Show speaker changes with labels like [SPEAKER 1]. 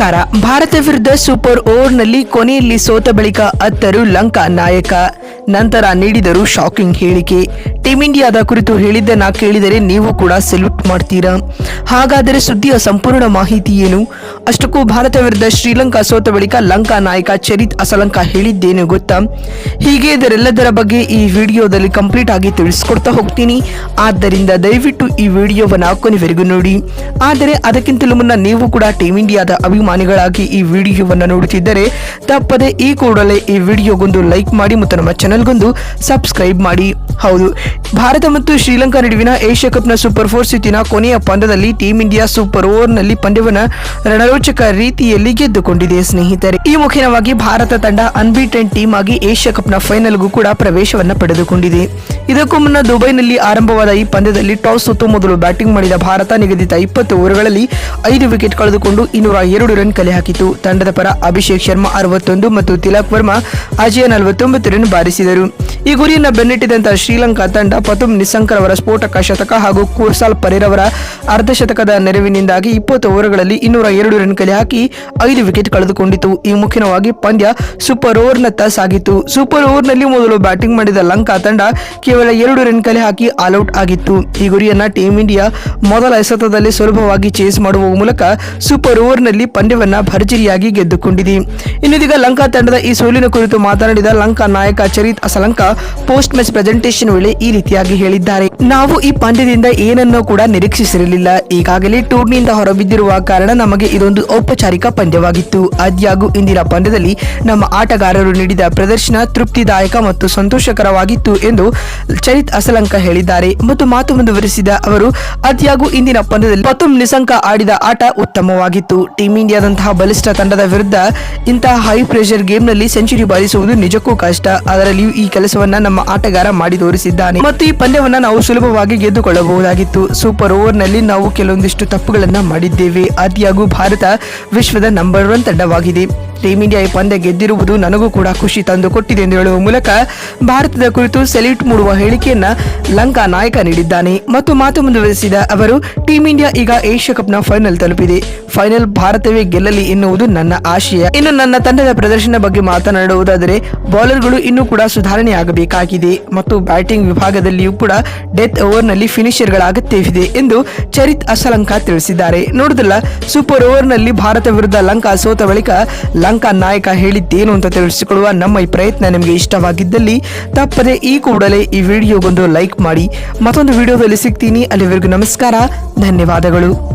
[SPEAKER 1] ನಮಸ್ಕಾರ ಭಾರತ ವಿರುದ್ಧ ಸೂಪರ್ ಓವರ್ನಲ್ಲಿ ಕೊನೆಯಲ್ಲಿ ಸೋತ ಬಳಿಕ ಅತ್ತರು ಲಂಕಾ ನಾಯಕ ನಂತರ ನೀಡಿದರು ಶಾಕಿಂಗ್ ಹೇಳಿಕೆ. ಟೀಂ ಇಂಡಿಯಾದ ಕುರಿತು ಹೇಳಿದ್ದನ್ನ ಕೇಳಿದರೆ ನೀವು ಕೂಡ ಸೆಲ್ಯೂಟ್ ಮಾಡ್ತೀರಾ? ಹಾಗಾದರೆ ಸುದ್ದಿಯ ಸಂಪೂರ್ಣ ಮಾಹಿತಿ ಏನು? ಅಷ್ಟಕ್ಕೂ ಭಾರತ ವಿರುದ್ಧ ಶ್ರೀಲಂಕಾ ಸೋತ ಬಳಿಕ ಲಂಕಾ ನಾಯಕ ಚರಿತ್ ಅಸಲಂಕ ಹೇಳಿದ್ದೇನು ಗೊತ್ತಾ? ಹೀಗೆ ಇದರೆಲ್ಲದರ ಬಗ್ಗೆ ಈ ವಿಡಿಯೋದಲ್ಲಿ ಕಂಪ್ಲೀಟ್ ಆಗಿ ತಿಳಿಸ್ಕೊಡ್ತಾ ಹೋಗ್ತೀನಿ. ಆದ್ದರಿಂದ ದಯವಿಟ್ಟು ಈ ವಿಡಿಯೋವನ್ನ ಕೊನೆವರೆಗೂ ನೋಡಿ. ಆದರೆ ಅದಕ್ಕಿಂತಲೂ ಮುನ್ನ ನೀವು ಕೂಡ ಟೀಂ ಇಂಡಿಯಾದ ಅಭಿಮಾನಿಗಳಾಗಿ ಈ ವಿಡಿಯೋವನ್ನು ನೋಡುತ್ತಿದ್ದರೆ ತಪ್ಪದೆ ಈ ಕೂಡಲೇ ಈ ವಿಡಿಯೋಗೊಂದು ಲೈಕ್ ಮಾಡಿ ಮತ್ತು ನಮ್ಮ ಚಾನೆಲ್ಗೊಂದು ಸಬ್ಸ್ಕ್ರೈಬ್ ಮಾಡಿ. ಹೌದು, ಭಾರತ ಮತ್ತು ಶ್ರೀಲಂಕಾ ನಡುವಿನ ಏಷ್ಯಾ ಕಪ್ನ ಸೂಪರ್ ಫೋರ್ ಸುತ್ತಿನ ಕೊನೆಯ ಪಂದ್ಯದಲ್ಲಿ ಟೀಂ ಇಂಡಿಯಾ ಸೂಪರ್ ಓವರ್ನಲ್ಲಿ ಪಂದ್ಯವನ್ನು ರಣರೋಚಕ ರೀತಿಯಲ್ಲಿ ಗೆದ್ದುಕೊಂಡಿದೆ. ಸ್ನೇಹಿತರೆ, ಈ ಮುಖೇನವಾಗಿ ಭಾರತ ತಂಡ ಅನ್ಬೀಟೆನ್ ಟೀಮ್ ಆಗಿ ಏಷ್ಯಾ ಕಪ್ನ ಫೈನಲ್ಗೂ ಕೂಡ ಪ್ರವೇಶವನ್ನ ಪಡೆದುಕೊಂಡಿದೆ. ಇದಕ್ಕೂ ಮುನ್ನ ದುಬೈನಲ್ಲಿ ಆರಂಭವಾದ ಈ ಪಂದ್ಯದಲ್ಲಿ ಟಾಸ್ ಸುತ್ತು ಮೊದಲು ಬ್ಯಾಟಿಂಗ್ ಮಾಡಿದ ಭಾರತ ನಿಗದಿತ ಇಪ್ಪತ್ತು ಓವರ್ಗಳಲ್ಲಿ ಐದು ವಿಕೆಟ್ ಕಳೆದುಕೊಂಡು ಇನ್ನೂರ ಎರಡು ರನ್ ಕಲೆ ಹಾಕಿತು. ತಂಡದ ಪರ ಅಭಿಷೇಕ್ ಶರ್ಮಾ ಅರವತ್ತೊಂದು ಮತ್ತು ತಿಲಕ್ ವರ್ಮಾ ಅಜಯ ನಲವತ್ತೊಂಬತ್ತು ರನ್ ಬಾರಿಸಿದರು. ಈ ಗುರಿಯನ್ನು ಬೆನ್ನಟ್ಟಿದಂತಹ ಶ್ರೀಲಂಕಾ ತಂಡ ಪತುಮ್ ನಿಸಂಕರ್ ಅವರ ಸ್ಫೋಟಕ ಶತಕ ಹಾಗೂ ಕೋರ್ಸಾಲ್ ಪರೇರ್ ಅವರ ಅರ್ಧಶತಕದ ನೆರವಿನಿಂದಾಗಿ ಇಪ್ಪತ್ತು ಓವರ್ಗಳಲ್ಲಿ ಇನ್ನೂರ ಎರಡು ರನ್ ಕಲೆ ಹಾಕಿ ಐದು ವಿಕೆಟ್ ಕಳೆದುಕೊಂಡಿತು. ಈ ಮುಖ್ಯವಾಗಿ ಪಂದ್ಯ ಸೂಪರ್ ಓವರ್ನತ್ತ ಸಾಗಿತು ಸೂಪರ್ ಓವರ್ನಲ್ಲಿ ಮೊದಲು ಬ್ಯಾಟಿಂಗ್ ಮಾಡಿದ ಲಂಕಾ ತಂಡ ಕೇವಲ ಎರಡು ರನ್ ಕಲೆ ಹಾಕಿ ಆಲ್ಔಟ್ ಆಗಿತ್ತು. ಈ ಗುರಿಯನ್ನ ಟೀಂ ಇಂಡಿಯಾ ಮೊದಲ ಎಸೆತದಲ್ಲಿ ಸುಲಭವಾಗಿ ಚೇಸ್ ಮಾಡುವ ಮೂಲಕ ಸೂಪರ್ ಓವರ್ನಲ್ಲಿ ಪಂದ್ಯವನ್ನ ಭರ್ಜರಿಯಾಗಿ ಗೆದ್ದುಕೊಂಡಿದೆ. ಇನ್ನಿದೀಗ ಲಂಕಾ ತಂಡದ ಈ ಸೋಲಿನ ಕುರಿತು ಮಾತನಾಡಿದ ಲಂಕಾ ನಾಯಕ Charith Asalanka post match presentation ವೇಳೆ ಈ ರೀತಿಯಾಗಿ ಹೇಳಿದ್ದಾರೆ. ನಾವು ಈ ಪಂದ್ಯದಿಂದ ಏನನ್ನೂ ಕೂಡ ನಿರೀಕ್ಷಿಸಿರಲಿಲ್ಲ. ಈಗಾಗಲೇ ಟೂರ್ನಿಯಿಂದ ಹೊರಬಿದ್ದಿರುವ ಕಾರಣ ನಮಗೆ ಇದೊಂದು ಔಪಚಾರಿಕ ಪಂದ್ಯವಾಗಿತ್ತು. ಆದ್ಯಾಗೂ ಇಂದಿನ ಪಂದ್ಯದಲ್ಲಿ ನಮ್ಮ ಆಟಗಾರರು ನೀಡಿದ ಪ್ರದರ್ಶನ ತೃಪ್ತಿದಾಯಕ ಮತ್ತು ಸಂತೋಷಕರವಾಗಿತ್ತು ಎಂದು ಚರಿತ್ ಅಸಲಂಕ ಹೇಳಿದ್ದಾರೆ. ಮತ್ತು ಮಾತು ಮುಂದುವರಿಸಿದ ಅವರು ಆದ್ಯಾಗೂ ಇಂದಿನ ಪಂದ್ಯದಲ್ಲಿ ಪತುಮ್ ನಿಸಂಕ ಆಡಿದ ಆಟ ಉತ್ತಮವಾಗಿತ್ತು. ಟೀಂ ಇಂಡಿಯಾದಂತಹ ಬಲಿಷ್ಠ ತಂಡದ ವಿರುದ್ಧ ಇಂತಹ ಹೈ ಪ್ರೆಷರ್ ಗೇಮ್ನಲ್ಲಿ ಸೆಂಚುರಿ ಬಾರಿಸುವುದು ನಿಜಕ್ಕೂ ಕಷ್ಟ. ಅದರಲ್ಲಿಯೂ ಈ ಕೆಲಸವನ್ನ ನಮ್ಮ ಆಟಗಾರ ಮಾಡಿ ತೋರಿಸಿದ್ದಾನೆ. ಮತ್ತು ಈ ಪಂದ್ಯವನ್ನ ನಾವು ಸುಲಭವಾಗಿ ಗೆದ್ದುಕೊಳ್ಳಬಹುದಾಗಿತ್ತು. ಸೂಪರ್ ಓವರ್ನಲ್ಲಿ ನಾವು ಕೆಲವೊಂದಿಷ್ಟು ತಪ್ಪುಗಳನ್ನ ಮಾಡಿದ್ದೇವೆ. ಆದ್ಯಾಗೂ ಭಾರತ ವಿಶ್ವದ ನಂಬರ್ ಒನ್ ತಂಡವಾಗಿದೆ. ಟೀಂ ಇಂಡಿಯಾ ಈ ಪಂದ್ಯ ಗೆದ್ದಿರುವುದು ನನಗೂ ಕೂಡ ಖುಷಿ ತಂದು ಕೊಟ್ಟಿದೆ ಎಂದು ಹೇಳುವ ಮೂಲಕ ಭಾರತದ ಕುರಿತು ಸೆಲ್ಯೂಟ್ ಮೂಡುವ ಹೇಳಿಕೆಯನ್ನ ಲಂಕಾ ನಾಯಕ ನೀಡಿದ್ದಾನೆ. ಮತ್ತು ಮಾತು ಮುಂದುವರೆಸಿದ ಅವರು ಟೀಂ ಇಂಡಿಯಾ ಈಗ ಏಷ್ಯಾ ಕಪ್ನ ಫೈನಲ್ ತಲುಪಿದೆ. ಫೈನಲ್ ಭಾರತವೇ ಗೆಲ್ಲಲಿ ಎನ್ನುವುದು ನನ್ನ ಆಶಯ. ಇನ್ನು ನನ್ನ ತಂಡದ ಪ್ರದರ್ಶನ ಬಗ್ಗೆ ಮಾತನಾಡುವುದಾದರೆ ಬೌಲರ್ಗಳು ಇನ್ನೂ ಕೂಡ ಸುಧಾರಣೆ ಆಗಬೇಕಾಗಿದೆ ಮತ್ತು ಬ್ಯಾಟಿಂಗ್ ವಿಭಾಗದಲ್ಲಿಯೂ ಕೂಡ ಡೆತ್ ಓವರ್ನಲ್ಲಿ ಫಿನಿಷರ್ಗಳ ಅಗತ್ಯವಿದೆ ಎಂದು ಚರಿತ್ ಅಸಲಂಕಾ ತಿಳಿಸಿದ್ದಾರೆ. ನೋಡುದಿಲ್ಲ ಸೂಪರ್ ಓವರ್ನಲ್ಲಿ ಭಾರತ ವಿರುದ್ಧ ಲಂಕಾ ಸೋತ ಬಳಿಕ ಲಂಕಾ ನಾಯಕ ಹೇಳಿದ್ದೇನು ಅಂತ ತಿಳಿಸಿಕೊಳ್ಳುವ ನಮ್ಮ ಈ ಪ್ರಯತ್ನ ನಿಮಗೆ ಇಷ್ಟವಾಗಿದ್ದಲ್ಲಿ ತಪ್ಪದೆ ಈ ಕೂಡಲೇ ಈ ವಿಡಿಯೋಗೊಂದು ಲೈಕ್ ಮಾಡಿ ಮತ್ತೊಂದು ವಿಡಿಯೋದಲ್ಲಿ ಸಿಗ್ತೀನಿ. ಅಲ್ಲಿವರೆಗೂ ನಮಸ್ಕಾರ. ಧನ್ಯವಾದಗಳು.